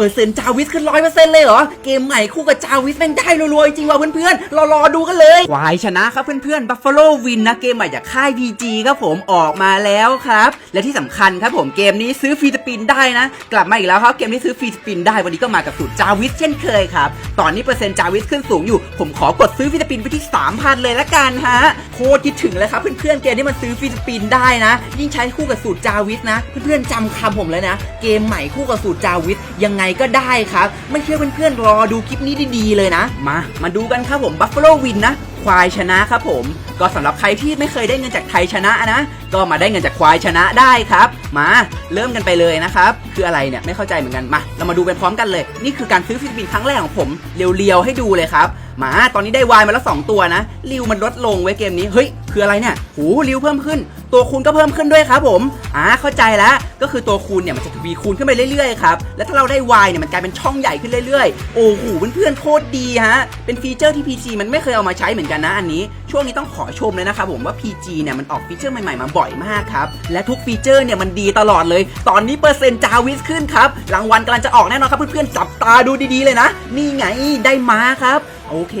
เปอร์เซ็นต์จาวิสขึ้นร้อยเปอร์เซ็นต์เลยเหรอ เกมใหม่คู่กับจาวิสแม่งได้รัวๆจริงว่ะเพื่อนๆรอรอดูกันเลยควายชนะครับเพื่อนๆ Buffalo Win นะเกมใหม่จากค่าย PG ครับผมออกมาแล้วครับ และที่สำคัญครับผมเกมนี้ซื้อฟรีสปินได้นะ กลับมาอีกแล้วครับเกมนี้ซื้อฟรีสปินได้วันนี้ก็มากับสูตรจาวิสเช่นเคยครับตอนนี้เปอร์เซ็นต์จาวิสขึ้นสูงอยู่ ผมขอกดซื้อฟรีสปินไปที่3,000เลยละกันฮะโคตรคิดถึงเลยครับเพื่อนๆเกมที่มันซื้อฟรีสปินได้นะ ยิ่งใช้คู่กับสูตรจาวิสนะ เพื่อนๆจำคำผมเลยนะ เกมใหม่คู่กับสูตรจาวิสยังไงก็ได้ครับ ไม่เชื่อเพื่อนๆรอดูคลิปนี้ดีๆเลยนะ มา มาดูกันครับผม Buffalo Win นะควายชนะครับผม ก็สำหรับใครที่ไม่เคยได้เงินจากไทยชนะนะ ก็มาได้เงินจากควายชนะได้ครับ มาเริ่มกันไปเลยนะครับ คืออะไรเนี่ยไม่เข้าใจเหมือนกันมา เรามาดูไปพร้อมกันเลย นี่คือการซื้อฟิลิปปินส์ครั้งแรกของผมเรียวๆให้ดูเลยครับ มา ตอนนี้ได้วายมาแล้ว 2 ตัวนะริวมันลดลงไว้เกมนี้ เฮ้ย คืออะไรเนี่ย หูริวเพิ่มขึ้น ตัวคูณก็เพิ่มขึ้นด้วยครับผม อ่า เข้าใจแล้ว ก็คือตัวคูณเนี่ยมันจะทวีคูณขึ้นไปเรื่อยๆครับ แล้วถ้าเราได้ Y เนี่ยมันกลายเป็นช่องใหญ่ขึ้นเรื่อยๆ โอ้โหเพื่อนๆโคตรดีฮะ เป็นฟีเจอร์ที่ PC มันไม่เคยเอามาใช้เหมือนกันนะอันนี้ ช่วงนี้ต้องขอชมเลยนะครับผมว่า PG เนี่ยมันออกฟีเจอร์ใหม่ๆมาบ่อยมากครับ และทุกฟีเจอร์เนี่ยมันดีตลอดเลย ตอนนี้เปอร์เซ็นต์จาวิสขึ้นครับ รางวัลกำลังจะออกแน่นอนครับเพื่อนๆจับตาดูดีๆเลยนะ นี่ไงได้มาครับ โอเค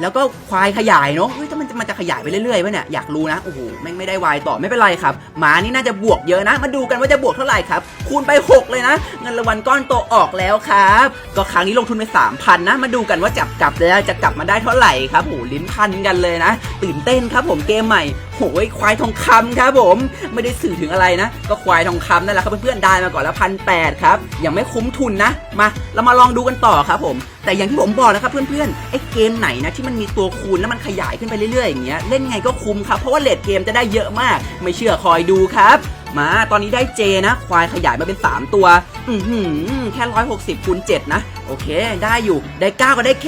แล้วก็ควายขยายเนาะเฮ้ยถ้ามันจะมันจะขยายไปเรื่อยๆวะเนี่ย อยากรู้นะ โอ้โหแม่งไม่ได้วายต่อไม่เป็นไรครับ หมานี่น่าจะบวกเยอะนะ มาดูกันว่าจะบวกเท่าไหร่ครับ คูณไป 6 เลยนะ เงินรางวัลก้อนโตออกแล้วครับ ก็ครั้งนี้ลงทุนไป3,000นะ มาดูกันว่าจับกลับแล้วจะกลับมาได้เท่าไหร่ครับโหลิ้นพันกันเลยนะ ตื่นเต้นครับผมเกมใหม่ โอ้ยควายทองคำครับผม ไม่ได้สื่อถึงอะไรนะ ก็ควายทองคำนั่นแหละครับเพื่อนๆได้มาก่อนแล้วพันแครับยังไม่คุ้มทุนนะ มาเรามาลองดูกันต่อครับผมแต่อย่างที่ผมบอกนะครับเพื่อนๆไอ้เกมไหนนะที่มันมีตัวคูณแล้วมันขยายขึ้นไปเรื่อยๆอย่างเงี้ยเล่นไงก็คุ้มครับเพราะว่าเลทเกมจะได้เยอะมาก ไม่เชื่อคอยดูครับ มาตอนนี้ได้เจนะ ควายขยายมาเป็น 3 ตัว อือหือแค่ 160คูณ7นะ โอเค ได้อยู่ได้ 9 ก็ได้เค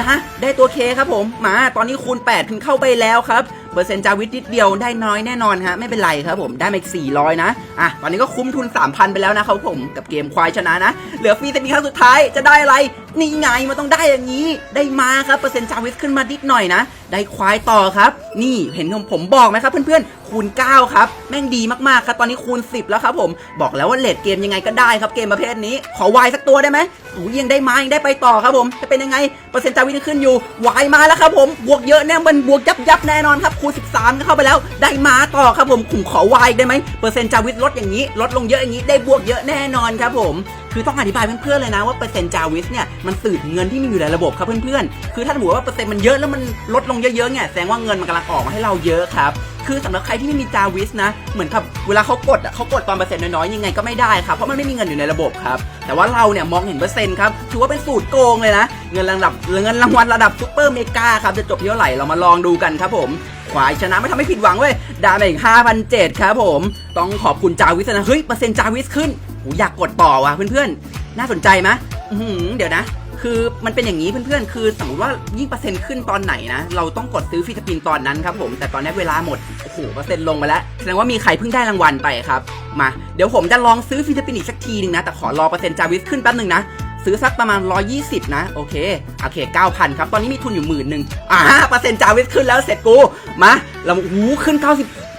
นะได้ตัวเคครับผมมาตอนนี้คูณ8ขึ้นเข้าไปแล้วครับ เปอร์เซ็นต์จาวิทนิดเดียวได้น้อยแน่นอนฮะไม่เป็นไรครับผมได้มาอีก400 นะอะตอนนี้ก็คุ้มทุน 3,000 ไปแล้วนะครับผมกับเกมควายชนะนะ เหลือฟรีแต่มีครั้งสุดท้ายจะได้อะไรนี่ไงมันต้องได้อย่างนี้ ได้มาครับเปอร์เซ็นต์จาวิทขึ้นมานิดหน่อยนะ ได้ควายต่อครับ นี่เห็นของผมบอกไหมครับเพื่อนๆคูณ 9 ครับ แม่งดีมากๆครับ ตอนนี้คูณ 10 แล้วครับผม บอกแล้วว่าเลดเกมยังไงก็ได้ครับ เกมประเภทนี้ ขอวายสักตัวได้ไหมอู้ยยังได้มายังได้ไปต่อครับผม จะเป็นยังไง เปอร์เซ็นต์จาวิทขึ้นอยู่ วายมาแล้วครับผม บวกเยอะแน่ มันบวกยับยับแน่นอนครับ คูณ 13ก็เข้าไปแล้ว ได้มาต่อครับผมผมขอวายได้ไหม เปอร์เซ็นต์จาวิทลดอย่างนี้ ลดลงเยอะอย่างนี้ ได้บวกเยอะแน่นอนครับผมคือต้องอธิบายเพื่อนๆเลยนะว่าเปอร์เซ็นต์จาวิสเนี่ยมันสื่อถึงเงินที่มีอยู่ในระบบครับเพื่อนๆ คือถ้าสมมติว่าเปอร์เซ็นต์มันเยอะแล้วมันลดลงเยอะๆเนี่ยแสดงว่าเงินมันกำลังออกมาให้เราเยอะครับคือสำหรับใครที่ไม่มีจาวิสนะ เหมือนกับเวลาเขากดอะเขากดตอนเปอร์เซ็นต์น้อยๆยังไงก็ไม่ได้ครับ เพราะมันไม่มีเงินอยู่ในระบบครับ แต่ว่าเราเนี่ยมองเห็นเปอร์เซ็นต์ครับ ถือว่าเป็นสูตรโกงเลยนะ เงินรางวัลเงินรางวัลระดับซุปเปอร์เมกาครับ จะจบที่เท่าไหร่เรามาลองดูกันครับผม ควายชนะไม่ทำให้ผิดหวังเว้ยได้มาอีก5,007ครับผม ต้องขอบคุณจาวิสนะ เฮ้ยเปอร์เซ็นต์จาวิสขึ้นโหอยากกดต่อว่ะเพื่อนๆ น่าสนใจไหมอื้อหือเดี๋ยวนะ คือมันเป็นอย่างนี้เพื่อนๆ คือสมมติว่ายิ่งเปอร์เซ็นต์ขึ้นตอนไหนนะ เราต้องกดซื้อฟิสปินตอนนั้นครับผม แต่ตอนนี้เวลาหมด โอ้โหเปอร์เซ็นต์ลงไปแล้ว แสดงว่ามีใครเพิ่งได้รางวัลไปครับ มา เดี๋ยวผมจะลองซื้อฟิสปินอีกสักทีหนึ่งนะ แต่ขอรอเปอร์เซ็นต์จาวิสขึ้นแป๊บหนึ่งนะ ซื้อสักประมาณ 120 นะ โอเค โอเค 9,000 ครับ ตอนนี้มีทุนอยู่หมื่นหนึ่งอ่าเปอร์เซ็นต์จาวิสขึ้นแล้วเสร็จกู มา เราหูขึ้น 90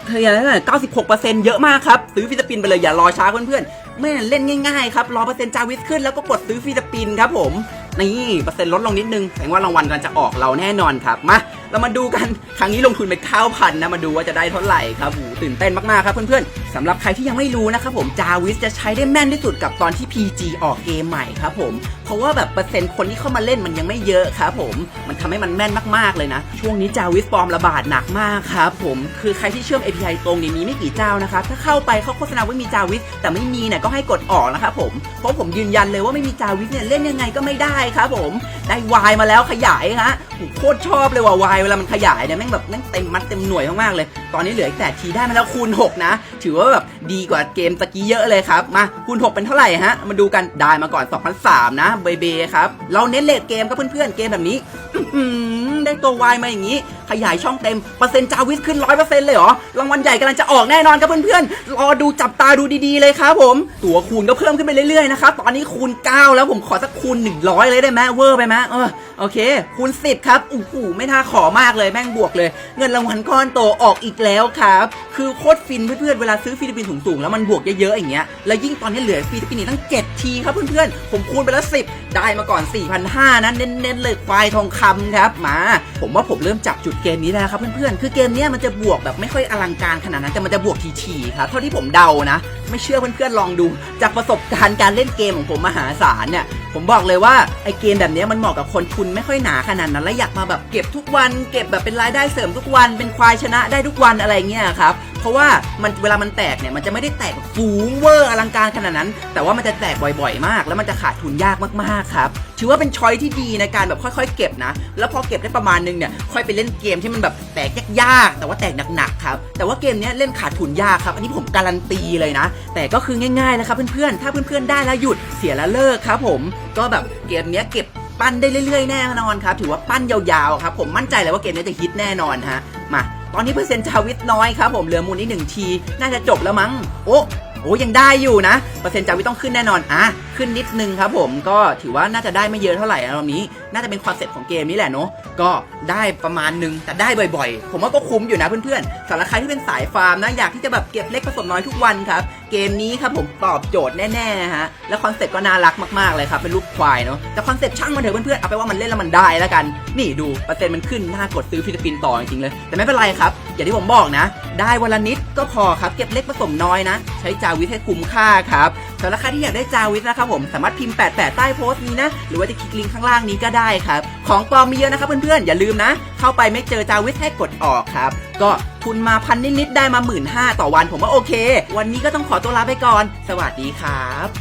เท่าไหร่นะ96%เยอะมากครับ ซื้อฟิสปินไปเลยอย่ารอช้าเพื่อนๆไม่เล่นง่ายๆครับ รอเปอร์เซ็นต์จาวิสขึ้นแล้วก็กดซื้อฟิสปินครับผม นี่เปอร์เซ็นต์ลดลงนิดนึงแสดงว่ารางวัลกำลังจะออกเราแน่นอนครับ มา เรามาดูกันครั้งนี้ลงทุนไป9,000นะมาดูว่าจะได้เท่าไหร่ครับหูตื่นเต้นมากๆครับเพื่อนๆสำหรับใครที่ยังไม่รู้นะครับผมจาวิสจะใช้ได้แม่นที่สุดกับตอนที่ PG ออกเกมใหม่ครับผมเพราะว่าแบบเปอร์เซ็นต์คนที่เข้ามาเล่นมันยังไม่เยอะครับผมมันทำให้มันแม่นมากๆเลยนะ ช่วงนี้จาวิสปลอมระบาดหนักมากครับผมคือใครที่เชื่อม API ตรงเนี่ยมีไม่กี่เจ้านะครับถ้าเข้าไปเขาโฆษณาว่ามีจาวิสแต่ไม่มีเนี่ยก็ให้กดออกนะครับผมเพราะผมยืนยันเลยว่าไม่มีจาวิสเนี่ยเล่นยังไงก็ไม่ได้ครับผมได้วายมาแล้วขยายฮะ โคตรชอบเลยว่ะวายเวลามันขยายเนี่ยแม่งแบบแม่งเต็มมัดเต็มหน่วยมากๆเลย ตอนนี้เหลืออีกแต่ทีได้มาแล้วคูณ 6 นะ ถือว่าแบบดีกว่าเกมตะกี้เยอะเลยครับมาคูณ 6 เป็นเท่าไหร่ฮะมาดูกันได้มาก่อน2,003นะเบเบครับเราเน้นเลทเกมครับเพื่อนๆเกมแบบนี้ได้ตัววายมาอย่างนี้ ขยายช่องเต็มเปอร์เซ็นต์จาวิสขึ้น100%เปอร์เซ็นต์เลยเหรอรางวัลใหญ่กำลังจะออกแน่นอนครับเพื่อนๆรอดูจับตาดูดีๆเลยครับผม ตัวคูณก็เพิ่มขึ้นไปเรื่อยๆนะครับตอนนี้คูณ 9 แล้วผมขอสักคูณ 100 เลยได้ไหมเวอร์ไปไหมเออโอเค คูณ 10 ครับโอ้โหไม่น่าขอมากเลยแม่งบวกเลย เงินรางวัลก้อนโตออกอีกแล้วครับคือโคตรฟินเพื่อนๆเวลาซื้อฟิลิปปินส์สูงๆแล้วมันบวกเยอะๆอย่างเงี้ยแล้วยิ่งตอนนี้เหลือฟิลิปปินส์อีกตั้ง 7 ทีครับเพื่อนๆผมคูณไปแล้ว10 ได้มาก่อน4,500นะเน้นๆเลยควายทองคำครับมา ผมว่าผมเริ่มจับจุดเกมนี้แล้วครับเพื่อนๆคือเกมนี้มันจะบวกแบบไม่ค่อยอลังการขนาดนั้นแต่มันจะบวกทีๆครับเท่าที่ผมเดานะ ไม่เชื่อเพื่อนๆลองดู จากประสบการณ์การเล่นเกมของผมมหาศาลเนี่ย ผมบอกเลยว่าไอเกมแบบนี้มันเหมาะกับคนทุนไม่ค่อยหนาขนาดนั้นและอยากมาแบบเก็บทุกวัน เก็บแบบเป็นรายได้เสริมทุกวัน เป็นควายชนะได้ทุกวันอะไรเงี้ยครับ เพราะว่ามันเวลามันแตกเนี่ยมันจะไม่ได้แตกฟูงเวอร์อลังการขนาดนั้น แต่ว่ามันจะแตกบ่อยๆ มาก แล้วมันจะขาดทุนยากมากๆครับถือว่าเป็นช้อยที่ดีในการแบบค่อยๆ เก็บนะ แล้วพอเก็บได้ประมาณนึงเนี่ยค่อยไปเล่นเกมที่มันแบบแตกยากๆแต่ว่าแตกหนักๆครับแต่ว่าเกมนี้เล่นขาดทุนยากครับ อันนี้ผมการันตีเลยนะ แต่ก็คือง่ายๆนะครับเพื่อนๆถ้าเพื่อนๆได้แล้วหยุดเสียแล้วเลิกครับ ผมก็แบบเกมเนี้ยเก็บปั้นได้เรื่อยๆแน่นอนครับถือว่าปั้นยาวๆครับผมมั่นใจเลยว่าเกมนี้จะฮิตแน่นอนฮะมา ตอนนี้เปอร์เซ็นต์ชาวิตน้อยครับผมเหลือมูลนี้หนึ่งที น่าจะจบแล้วมั้ง โอ้ โอ้ยังได้อยู่นะ เปอร์เซ็นต์จาวิตต้องขึ้นแน่นอนอะขึ้นนิดนึงครับผมก็ถือว่าน่าจะได้ไม่เยอะเท่าไหร่นรอบนี้ น่าจะเป็นคอนเซ็ปต์ของเกมนี้แหละเนาะก็ได้ประมาณนึงแต่ได้บ่อยๆ ผมว่าก็คุ้มอยู่นะเพื่อนๆสำหรับใครที่เป็นสายฟาร์มนะอยากที่จะแบบเก็บเล็กผสมน้อยทุกวันครับเกมนี้ครับผมตอบโจทย์แน่ๆฮะแล้วคอนเซ็ปต์ก็น่ารักมากๆเลยครับเป็นรูปควายเนาะแต่คอนเซ็ปต์ช่างมันเถอะเพื่อนๆเอาไปว่ามันเล่นแล้วมันได้แล้วกัน นี่ดูเปอร์เซ็นต์มันขึ้นน่ากดซื้อฟิลิปปินส์ต่อจริงๆเลยแต่ไม่เป็นไรครับอย่างที่ผมบอกนะ ได้วันละนิดก็พอครับเก็บเล็กผสมน้อยนะ ใช้จาวิทให้คุ้มค่าครับสำหรับใครที่อยากได้จาวิทนะครับผมสามารถพิมพ์ 88 ใต้โพสต์นี้นะ หรือว่าจะคลิกลิงก์ข้างล่างนี้ก็ได้ครับ ของปลอมมีเยอะนะครับเพื่อนๆ อย่าลืมนะ เข้าไปไม่เจอจาวิทให้กดออกครับ ก็ทุนมาพันนิดๆได้มาหมื่นห้าต่อวันผมว่าโอเค วันนี้ก็ต้องขอตัวลาไปก่อน สวัสดีครับ